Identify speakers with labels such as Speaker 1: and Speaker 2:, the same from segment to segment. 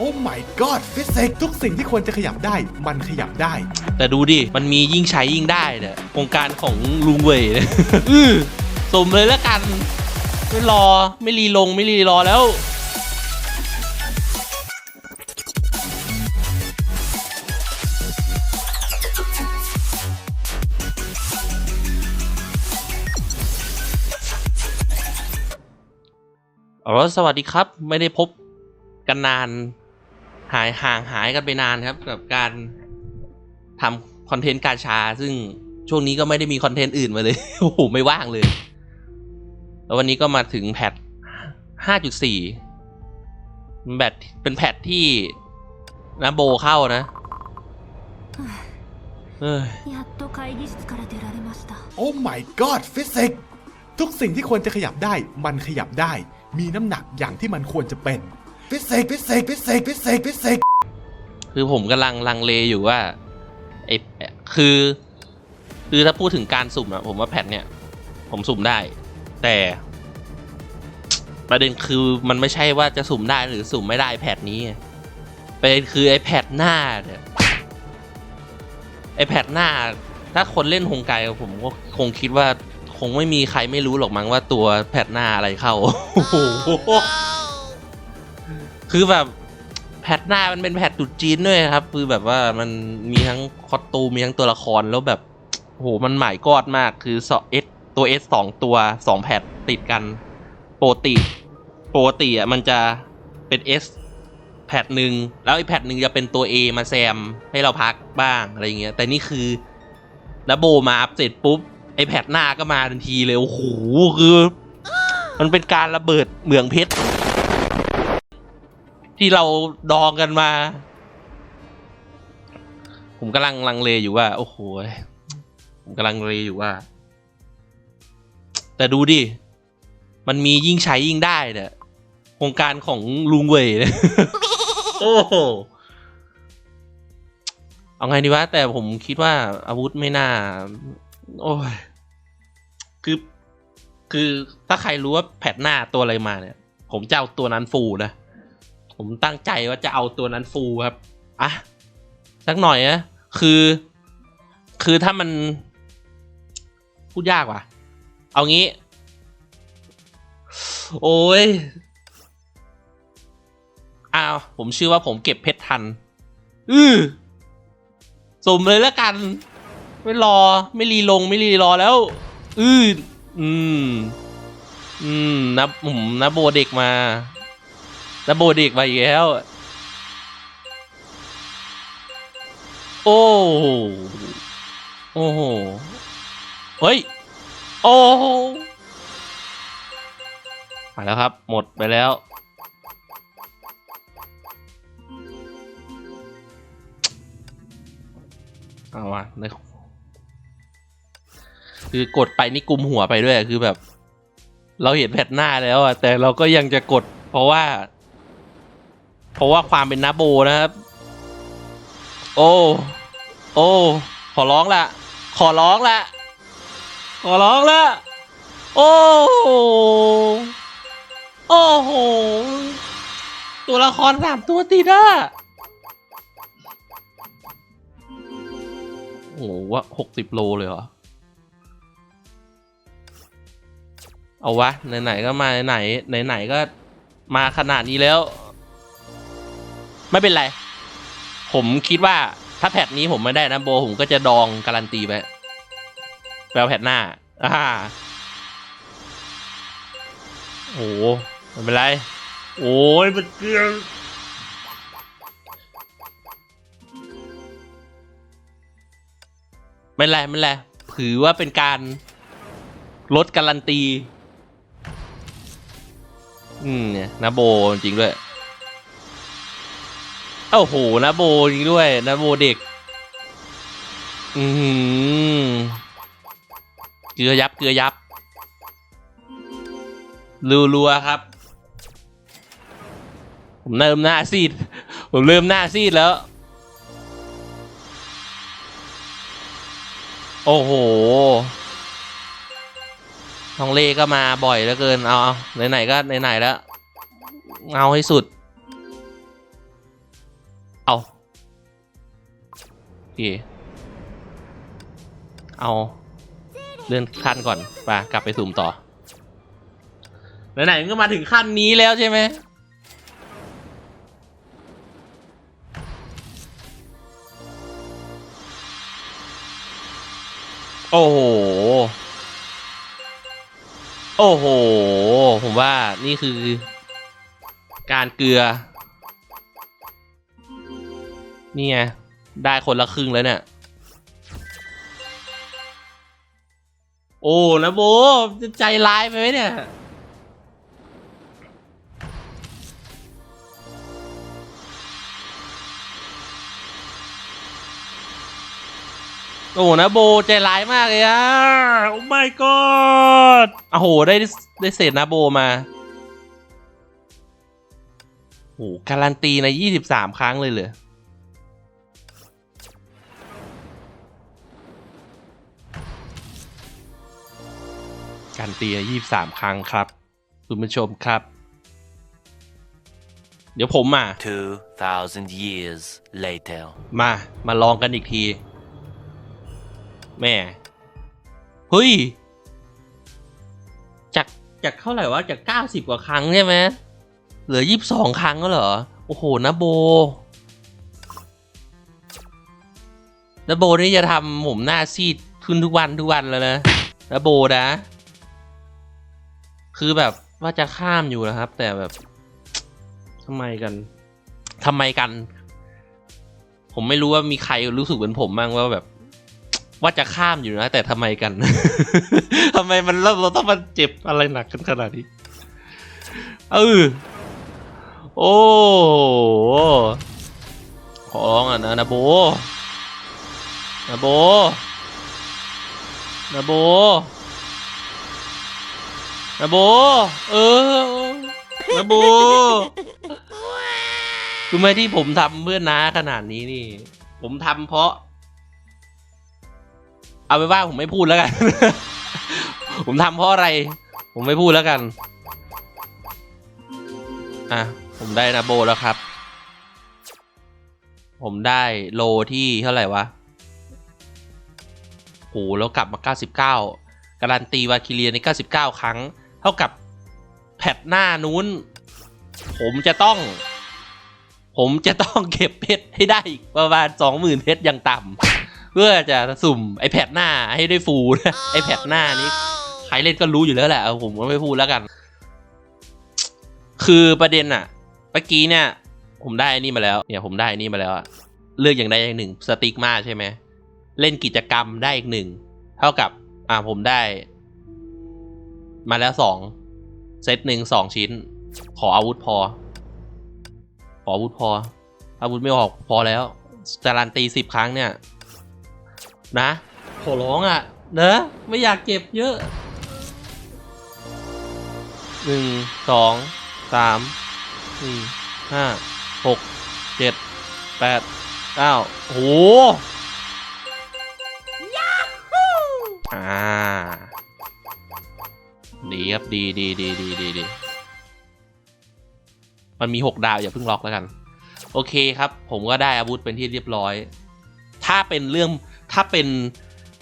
Speaker 1: โอ้ my god ฟิสิกทุกสิ่งที่ควรจะขยับได้ มันขยับได้
Speaker 2: แต่ดูดิ มันมียิ่งใช้ยิ่งได้เนี่ยโครงการของลุงเว่ยเนี่ยอื้อสมเลยแล้วกันไม่รอไม่รีลงไม่รีรอแล้วเอาละสวัสดีครับ ไม่ได้พบกันนาน หายห่างหายกันไปนานครับ กับการทำคอนเทนต์การชา ซึ่งช่วงนี้ก็ไม่ได้มีคอนเทนต์อื่นมาเลย โอ้โห ไม่ว่างเลย แล้ววันนี้ก็มาถึงแพท 5.4แบตเป็นแพทที่นะโบเข้านะเอ้ย
Speaker 3: やっと会議室から出られました
Speaker 1: โอ้ my god ฟิสิกทุกสิ่งที่ควรจะขยับได้ มันขยับได้ มีน้ำหนักอย่างที่มันควรจะเป็น ฟิสิกฟิสิกฟิสิกฟิสิกฟิสิก
Speaker 2: คือผมกำลังลังเลอยู่ว่าไอคือ คือถ้าพูดถึงการสุ่มอะผมว่าแพทเนี่ย ผมสุ่มได้ แต่ ประเด็นคือมันไม่ใช่ว่าจะสุ่มได้หรือสุ่มไม่ได้แพทนี้ไงประเด็นคือไอแพทหน้าเนี่ยไอแพทหน้า ถ้าคนเล่นฮงไกผมก็คงคิดว่า คงไม่มีใครไม่รู้หรอกมั้งว่าตัวแพทหน้าอะไรเข้าโอ้โห คือแบบแพทหน้ามันเป็นแพทตุดจีนด้วยครับ คือแบบว่ามันมีทั้งคอตูมมีทั้งตัวละครแล้วแบบโหมันหมายกอดมากคือสเอสตัวเอสสองตัวสองแพทติดกันปกติปกติอะมันจะเป็นเอสแพทหนึ่งแล้วไอแพทหนึ่งจะเป็นตัว A มาแซมให้เราพักบ้างอะไรเงี้ย แต่นี่คือดับโบมาอัพเสร็จปุ๊บไอแพทหน้าก็มาทันทีเลยโอ้โหคือ มันเป็นการระเบิดเหมืองเพชร ที่เราดองกันมา ผมกำลังลังเลอยู่ว่า โอ้โหผมกำลังลังเลอยู่ว่า แต่ดูดิ มันมียิ่งใช้ยิ่งได้เนี่ยโครงการของลุงเว่ยเนี่ยโอ้โหเอาไงดีวะ แต่ผมคิดว่าอาวุธไม่น่า โอ้ย คือ คือถ้าใครรู้ว่าแพทหน้าตัวอะไรมาเนี่ย ผมจะเอาตัวนั้นฟูลนะ ผมตั้งใจว่าจะเอาตัวนั้นฟูลครับอะสักหน่อยนะคือ คือถ้ามันพูดยากว่ะ เอางี้ โอ้ยอ้าวผมเชื่อว่าผมเก็บเพชรทัน อือสมเลยแล้วกัน ไม่รอ ไม่รีลงไม่รีรอแล้ว อืออืม อืมนับผมนับโบเด็กมา นับโบเด็กมาอีกแล้ว โอ้โหโอ้โห เฮ้ย โอ้หมาแล้วครับ หมดไปแล้ว เอาวะในคือกดไปนี่กุมหัวไปด้วยคือแบบ เราเห็นแพทหน้าแล้วอะแต่เราก็ยังจะกดเพราะว่า เพราะว่าความเป็นนาโบนะครับ โอ้ โอ้ ขอร้องละ ขอร้องละ ขอร้องละ โอ้โหโอ้โห ตัวละครสามตัวติดอะโอ้โหว่าหกสิบโลเลยเหรอ เอาวะ ไหนๆก็มาไหนๆไหนๆก็มาขนาดนี้แล้ว ไม่เป็นไร ผมคิดว่าถ้าแพทนี้ผมไม่ได้นะโบผมก็จะดองการันตีไปแปลแพทหน้าอ่าโอ้ไม่เป็นไร โอ้ยมันเกลือไม่เป็นไรไม่เป็นไรถือว่าเป็นการลดการันตี อืมเนี่ยนาโบจริงด้วย โอ้โหนาโบจริงด้วยนาโบเด็ก อือหือเกลือยับเกลือยับรัวๆครับ ผมเริ่มหน้าซีด ผมเริ่มหน้าซีดแล้ว โอ้โหทองเล่ก็มาบ่อยเหลือเกิน เอาเอาไหนๆก็ไหนๆแล้ว เอาให้สุด เค เอาเลื่อนขั้นก่อนไปกลับไปสุ่มต่อไหนๆก็มาถึงขั้นนี้แล้วใช่ไหมโอ้โห โอ้โห ผมว่านี่คือ การเกลือ นี่ไง ได้คนละครึ่งแล้วเนี่ย โอ้นะโบจะใจร้ายไปไหมเนี่ย โอ้นะโบใจร้ายมากเลยอะโอ้ my god โอ้โห ได้ได้เศษนะโบมาโอ้โหการันตีใน 23 ครั้งเลยเหรอ การตียี่สามครั้งครับ คุณผู้ชมครับ เดี๋ยวผมมา
Speaker 4: 2,000 years later.
Speaker 2: มา มาลองกันอีกที แม่ เฮ้ย จาก จากเท่าไหร่วะ จากเก้าสิบกว่าครั้งใช่ไหม เหลือยี่สิบสองครั้งก็เหรอ โอ้โห นะโบนะโบนี่จะทำผมหน้าซีดขึ้นทุกวันทุกวันแล้วนะนะโบนะ คือแบบว่าจะข้ามอยู่นะครับ แต่แบบทำไมกันทำไมกัน ผมไม่รู้ว่ามีใครรู้สึกเหมือนผมบ้างว่าแบบ ว่าจะข้ามอยู่นะ แต่ทำไมกัน ทำไมมันเราเราต้องมาเจ็บอะไรหนักกันขนาดนี้เออโอ้ขอร้องอะนะนะโบนะโบนะโบ นะโบ เออนะโบคือไม่ที่ผมทำเพื่อนน้าขนาดนี้นี่ ผมทำเพราะ เอาไปว่าผมไม่พูดแล้วกัน ผมทำเพราะอะไร ผมไม่พูดแล้วกัน อะ ผมได้นาโบแล้วครับ ผมได้โลที่เท่าไหร่วะโหแล้วกลับมา 99 การันตีวาคิเลียใน 99 ครั้ง ท่ากับแพทหน้านู้น ผมจะต้อง ผมจะต้องเก็บเพชรให้ได้อีกประมาณ20,000เพชรอย่างต่ำเพื่อจะสุ่มไอแพดหน้าให้ได้ฟูนะไอแพดหน้านี้ใครเล่นก็รู้อยู่แล้วแหละผมก็ไม่พูดแล้วกัน คือประเด็นอะเมื่อกี้เนี่ย ผมได้นี่มาแล้วเนี่ยผมได้นนี่มาแล้วอะเลือกอย่างใดอย่างหนึ่งสติ๊กมาใช่ไหมเล่นกิจกรรมได้อีกหนึ่งเท่ากับอ่าผมได้ มาแล้วสองเซตหนึ่งสองชิ้น ขออาวุธพอ ขออาวุธพอ อาวุธไม่ออกพอแล้วการันตีสิบครั้งเนี่ย นะ ขอร้องอะเนอะไม่อยากเก็บเยอะหนึ่งสองสามสี่ห้าหกเจ็ดแปดเก้าโอ้โห ครับดีดีดีดีดีดีมันมีหกดาวอย่าเพิ่งล็อกแล้วกัน โอเคครับ ผมก็ได้อาวุธเป็นที่เรียบร้อย ถ้าเป็นเรื่องถ้าเป็น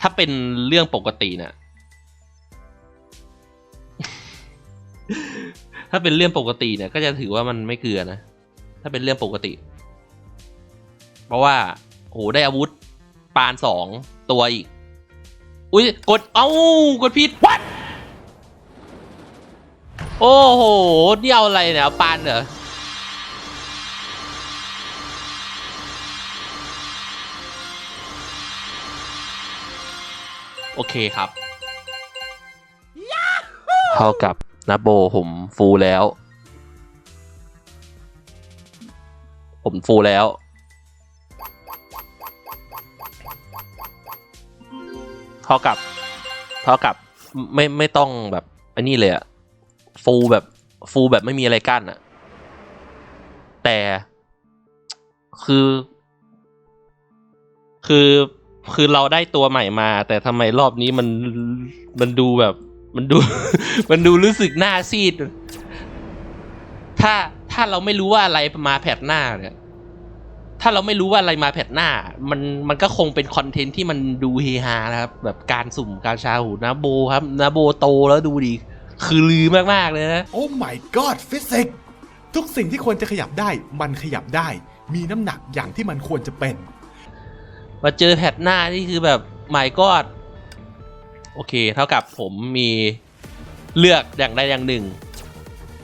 Speaker 2: ถ้าเป็นเรื่องปกติเนี่ยถ้าเป็นเรื่องปกติเนี่ย ก็จะถือว่ามันไม่เกลือนะ ถ้าเป็นเรื่องปกติ เพราะว่าโหได้อาวุธปานสองตัวอีก อุ้ยกด เอ้ากดผิด What โอ้โหนี่เอาอะไรเนี่ยเอาปานเหรอโอเคครับ เท่ากับนาโบผมฟูลแล้ว ผมฟูลแล้ว เท่ากับ เท่ากับไม่ไม่ต้องแบบอันนี้เลยอะ ฟูลแบบฟูลแบบไม่มีอะไรกั้นอะแต่คือ คือคือเราได้ตัวใหม่มา แต่ทำไมรอบนี้มันมันดูแบบ มันดู มันดูรู้สึกหน้าซีด ถ้าถ้าเราไม่รู้ว่าอะไรมาแผดหน้าเนี่ยถ้าเราไม่รู้ว่าอะไรมาแพทหน้า มันมันก็คงเป็นคอนเทนต์ที่มันดูเฮฮานะครับ แบบการสุ่มการชาหูนาโบครับนาโบโตแล้วดูดี คือลือมากๆเลยนะ
Speaker 1: โอ้ my god ฟิสิกส์ทุกสิ่งที่ควรจะขยับได้ มันขยับได้ มีน้ำหนักอย่างที่มันควรจะเป็น
Speaker 2: มาเจอแพทหน้านี่คือแบบหมายก็โอเค เท่ากับผมมีเลือกอย่างใดอย่างหนึ่ง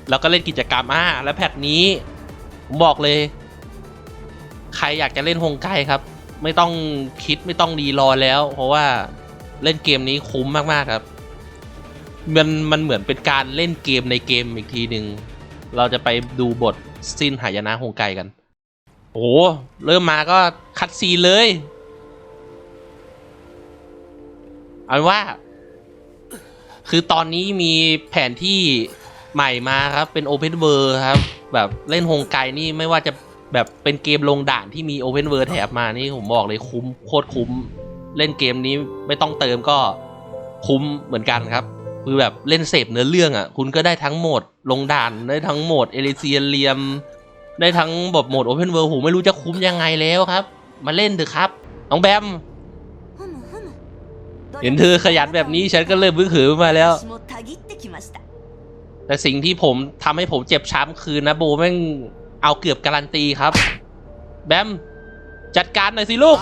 Speaker 2: แล้วก็เล่นกิจกรรมอ่าแล้วแพทนี้ผมบอกเลย ใครอยากจะเล่นฮงไกครับ ไม่ต้องคิดไม่ต้องรีรอแล้ว เพราะว่าเล่นเกมนี้คุ้มมากๆครับ มันมันเหมือนเป็นการเล่นเกมในเกมอีกทีหนึ่งเราจะไปดูบทสิ้นหายนะฮงไกกัน โอ้เริ่มมาก็คัดซีเลย เอาเป็นว่า คือตอนนี้มีแผนที่ใหม่มาครับ เป็น Open World ครับ แบบเล่นฮงไกนี่ไม่ว่าจะแบบเป็นเกมลงด่านที่มี Open World แถบมานี่ผมบอกเลยคุ้มโคตรคุ้ม เล่นเกมนี้ไม่ต้องเติมก็คุ้มเหมือนกันครับ คือแบบเล่นเสพเนื้อเรื่องอะ คุณก็ได้ทั้งโหมดลงด่านได้ทั้งโหมดเอลิเซียเรียม ได้ทั้งแบบโหมดโอเพนเวิลด์หูไม่รู้จะคุ้มยังไงแล้วครับ มาเล่นเถอะครับ น้องแบม เห็นเธอขยันแบบนี้ฉันก็เริ่มบึ้งหือมาแล้ว แต่สิ่งที่ผมทำให้ผมเจ็บช้ำคือนะโบแม่งเอาเกือบการันตีครับ แบม จัดการหน่อยสิลูก